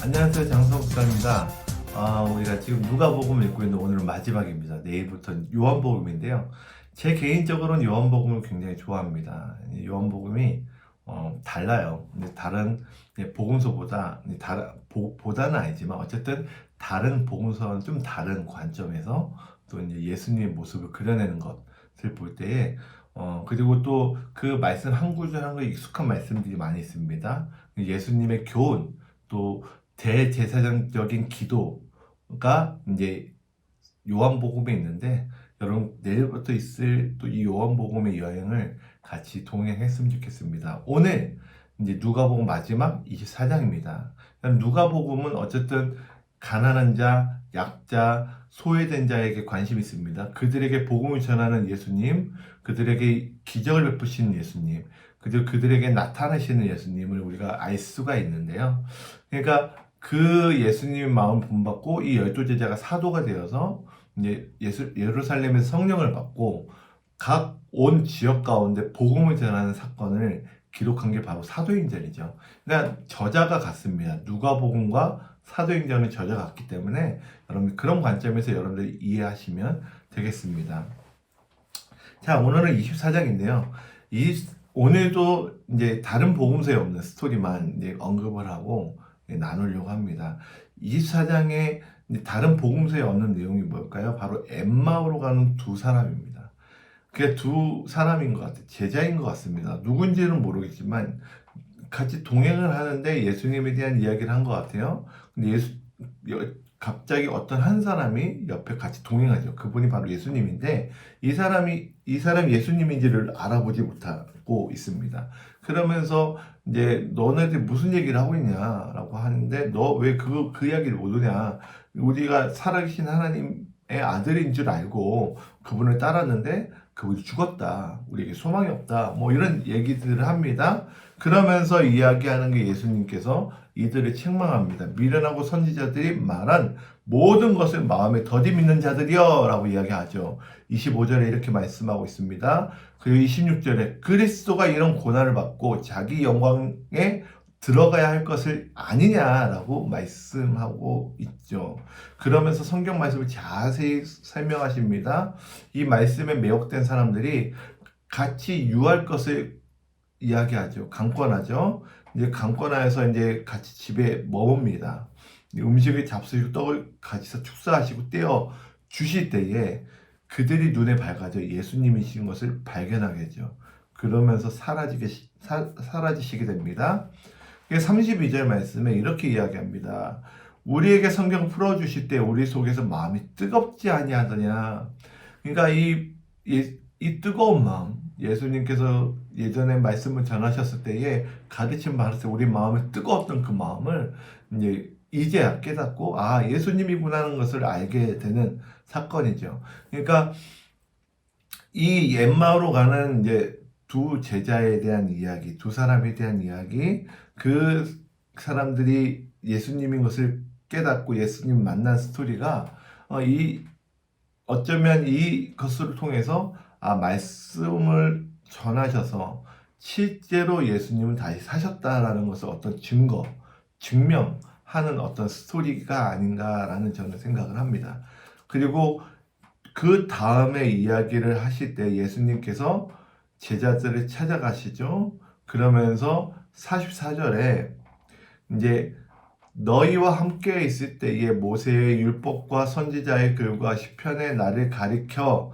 안녕하세요 장성수입니다. 아, 우리가 지금 누가복음을 읽고 있는 오늘은 마지막입니다. 내일부터는 요한복음인데요. 제 개인적으로는 요한복음을 굉장히 좋아합니다. 이 요한복음이 어, 달라요. 다른 예, 복음서보다 예, 다른 보, 보다는 아니지만 어쨌든 다른 복음서는 좀 다른 관점에서 또 이제 예수님의 모습을 그려내는 것을 볼 때에 어, 그리고 또 그 말씀 한 구절 한 구절 익숙한 말씀들이 많이 있습니다. 예수님의 교훈, 또 대제사장적인 기도가 이제 요한복음에 있는데 여러분 내일부터 있을 또 이 요한복음의 여행을 같이 동행했으면 좋겠습니다. 오늘 이제 누가복음 마지막 24장입니다. 누가복음은 어쨌든 가난한 자, 약자, 소외된 자에게 관심이 있습니다. 그들에게 복음을 전하는 예수님, 그들에게 기적을 베푸시는 예수님, 그들에게 나타나시는 예수님을 우리가 알 수가 있는데요. 그러니까 그 예수님의 마음 본받고 이 열두 제자가 사도가 되어서 이제 예수, 예루살렘에서 성령을 받고 각 온 지역 가운데 복음을 전하는 사건을 기록한 게 바로 사도행전이죠. 그러니까 저자가 같습니다. 누가복음과 사도행전의 저자가 같기 때문에 여러분 그런 관점에서 여러분들이 이해하시면 되겠습니다. 자 오늘은 24장인데요. 이 오늘도 이제 다른 복음서에 없는 스토리만 언급을 하고 나누려고 합니다. 24장에 다른 복음서에 없는 내용이 뭘까요? 바로 엠마오로 가는 두 사람입니다. 그게 두 사람인 것 같아요. 제자인 것 같습니다. 누군지는 모르겠지만 같이 동행을 하는데 예수님에 대한 이야기를 한 것 같아요. 근데 예수 갑자기 어떤 한 사람이 옆에 같이 동행하죠. 그분이 바로 예수님인데 이 사람이 이 사람이 예수님인지를 알아보지 못하고 있습니다. 그러면서 이제 너네들 무슨 얘기를 하고 있냐라고 하는데 너 왜 그그 이야기를 모르냐? 우리가 살아계신 하나님의 아들인 줄 알고 그분을 따랐는데 그분이 죽었다. 우리에게 소망이 없다. 뭐 이런 얘기들을 합니다. 그러면서 이야기하는 게 예수님께서 이들을 책망합니다. 미련하고 선지자들이 말한 모든 것을 마음에 더디 믿는 자들이여 라고 이야기하죠. 25절에 이렇게 말씀하고 있습니다. 그리고 26절에 그리스도가 이런 고난을 받고 자기 영광에 들어가야 할 것을 아니냐라고 말씀하고 있죠. 그러면서 성경 말씀을 자세히 설명하십니다. 이 말씀에 매혹된 사람들이 같이 유할 것을 이야기하죠. 강권하죠. 이제 강권하여서 이제 같이 집에 머뭅니다. 음식을 잡수시고 떡을 같이서 축사하시고 떼어 주실 때에 그들이 눈에 밝아져 예수님이신 것을 발견하게죠. 그러면서 사라지게 사, 사라지시게 됩니다. 32절 말씀에 이렇게 이야기합니다. 우리에게 성경 풀어주실 때 우리 속에서 마음이 뜨겁지 아니하더냐. 그러니까 이, 이, 이 뜨거운 마음, 예수님께서 예전에 말씀을 전하셨을 때에 가르침 때 우리 마음이 뜨거웠던 그 마음을 이제 이제야 깨닫고 아 예수님이구나 하는 것을 알게 되는 사건이죠. 그러니까 이 엠마오로 가는 이제 두 제자에 대한 이야기, 두 사람에 대한 이야기, 그 사람들이 예수님인 것을 깨닫고 예수님 만난 스토리가 어, 이 어쩌면 이 것을 통해서 아 말씀을 전하셔서 실제로 예수님은 다시 사셨다라는 것을 어떤 증거, 증명하는 어떤 스토리가 아닌가라는 저는 생각을 합니다. 그리고 그 다음에 이야기를 하실 때 예수님께서 제자들을 찾아가시죠. 그러면서 44절에 이제 너희와 함께 있을 때에 모세의 율법과 선지자의 글과 시편의 나를 가리켜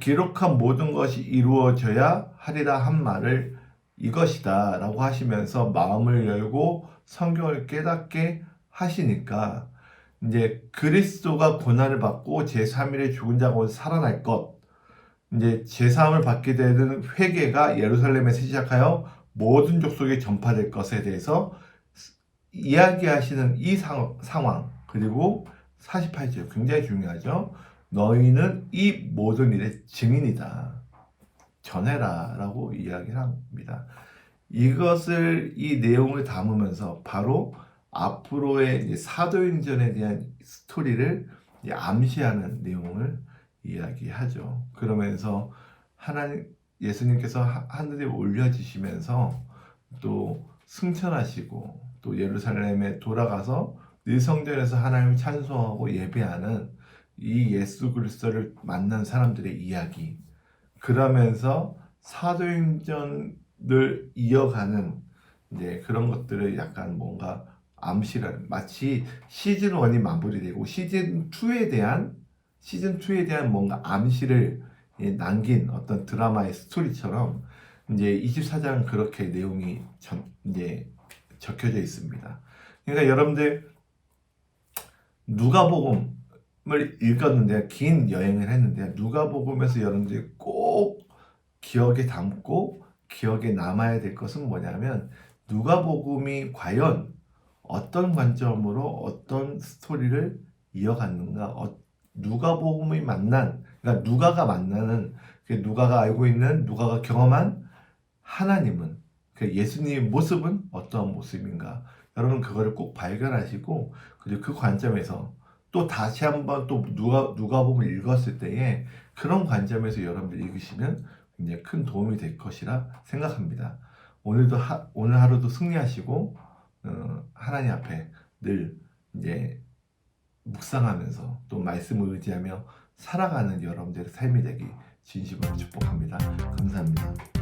기록한 모든 것이 이루어져야 하리라 한 말을 이것이다 라고 하시면서 마음을 열고 성경을 깨닫게 하시니까 이제 그리스도가 고난을 받고 제3일에 죽은 자가 살아날 것 이제 제3을 받게 되는 회개가 예루살렘에서 시작하여 모든 족속에 전파될 것에 대해서 이야기하시는 이 상, 상황 그리고 48절 굉장히 중요하죠. 너희는 이 모든 일의 증인이다. 전해라 라고 이야기를 합니다. 이것을 이 내용을 담으면서 바로 앞으로의 사도행전에 대한 스토리를 암시하는 내용을 이야기하죠. 그러면서 하나님 예수님께서 하늘에 올려지시면서 또 승천하시고 또 예루살렘에 돌아가서 늘 성전에서 하나님을 찬송하고 예배하는 이 예수 그리스도를 만난 사람들의 이야기. 그러면서 사도행전을 이어가는 이제 그런 것들을 약간 뭔가 암시라는 마치 시즌 1이 마무리되고 시즌 2에 대한 시즌 2에 대한 뭔가 암시를 예, 남긴 어떤 드라마의 스토리처럼 이제 24장 그렇게 내용이 전, 이제 적혀져 있습니다. 그러니까 여러분들 누가복음을 읽었는데 긴 여행을 했는데 누가복음에서 여러분들이 꼭 기억에 담고 기억에 남아야 될 것은 뭐냐면 누가복음이 과연 어떤 관점으로 어떤 스토리를 이어갔는가 어, 누가복음이 만난 그러니까 누가가 만나는 그 누가가 알고 있는 누가가 경험한 하나님은 그 예수님의 모습은 어떠한 모습인가 여러분 그거를 꼭 발견하시고 그리고 그 관점에서 또 다시 한번 또 누가 누가복음을 읽었을 때에 그런 관점에서 여러분들 읽으시면 굉장히 큰 도움이 될 것이라 생각합니다. 오늘도 하, 오늘 하루도 승리하시고 어, 하나님 앞에 늘 이제 묵상하면서 또 말씀을 의지하며 살아가는 여러분들의 삶이 되기 진심으로 축복합니다. 감사합니다.